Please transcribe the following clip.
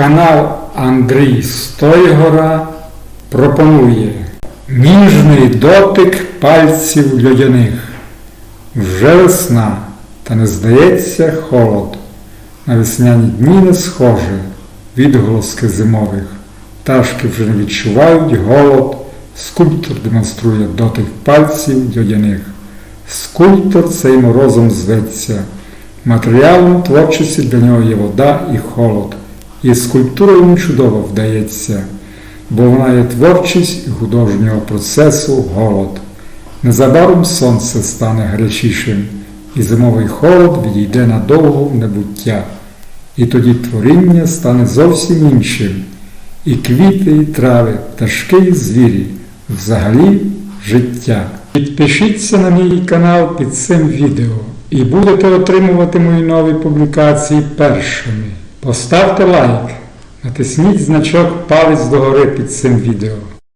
Канал Андрій Стойгора пропонує ніжний дотик пальців льодяних. Вже весна, та не здається холод. На весняні дні не схоже відголоски зимових. Пташки вже не відчувають голод. Скульптор демонструє дотик пальців льодяних. Скульптор цей морозом зветься. Матеріалом творчості для нього є вода і холод. І скульптура йому чудово вдається, бо вона є творчість художнього процесу голод. Незабаром сонце стане гарячішим, і зимовий холод відійде надовго в небуття. І тоді творіння стане зовсім іншим. І квіти, і трави, пташки і звірі, взагалі життя. Підпишіться на мій канал під цим відео і будете отримувати мої нові публікації першими. Поставте лайк, натисніть значок палець догори під цим відео.